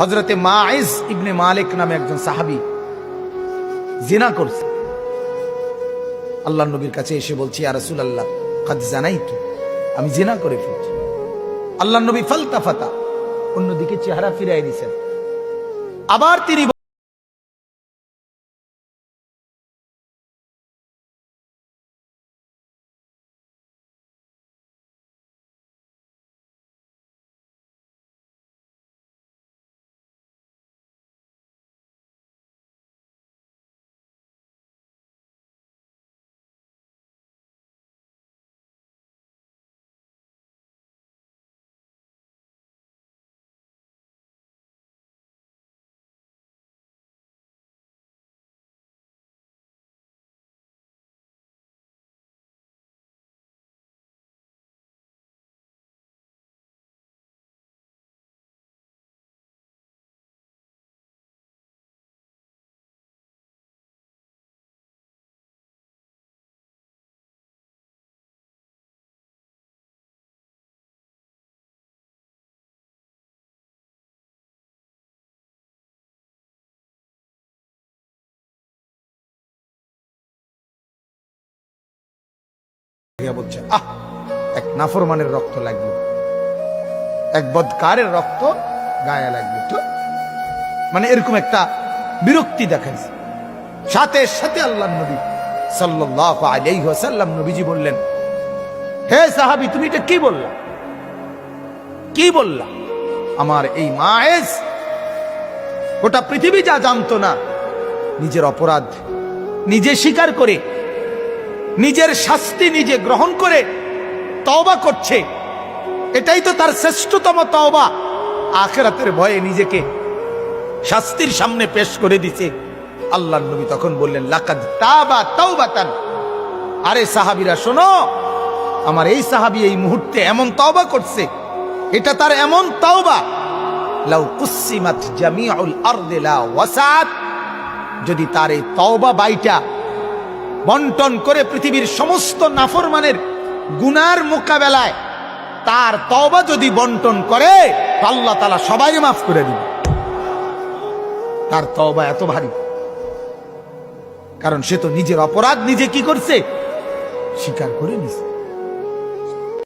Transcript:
হজরতে মাইজ ইবনে মালিক নামে একজন সাহাবি জিনা করছে। আল্লাহ নবীর কাছে এসে বলছি আর রসুল আল্লাহ কাজ জানাই তো আমি জিনা করে ফেলছি। আল্লাহ নবী ফালতা ফাতা অন্যদিকে চেহারা ফিরাই দিছেন। আবার তিনি বলছে, আহ, এক নাফরমানের রক্ত লাগল এক বদকারের রক্ত গায়ে লাগল তো মানে এরকম একটা বিরক্তি দেখাইছে। সাথে সাথে আল্লাহ নবী সাল্লাল্লাহু আলাইহি ওয়াসাল্লাম নবীজি বললেন, হে সাহাবী, তুমি এটা কি বললা? কি বললা? আমার এই মায়েজ গোটা পৃথিবী যা জানতো না, নিজের অপরাধ নিজে স্বীকার করে নিজের শাস্তি নিজে গ্রহণ করে তওবা করছে। এটাই তো তার শ্রেষ্ঠতম তওবা। আখেরাতের ভয়ে নিজেকে শাস্তির সামনে পেশ করে দিছে। আল্লাহ নবী তখন বললেন, লাকাদ তাবা তাওবাতান। আরে সাহাবীরা, শোনো, আমার এই সাহাবি এই মুহূর্তে এমন তওবা করছে। এটা তার এমন তওবা, লাউ কুসিমাত জামিউল আরদি লা ওয়াসাত যদি তার এই তওবা বাইটা বন্টন করে পৃথিবীর সমস্ত নাফরমানের গুনার মোকাবেলায় তার তবা যদি বন্টন করে আল্লাহ তালা সবাই মাফ করে দিবে। তার তবা এত ভারী। কারণ সে তো নিজের অপরাধ নিজে কি করছে? স্বীকার করে নিছে।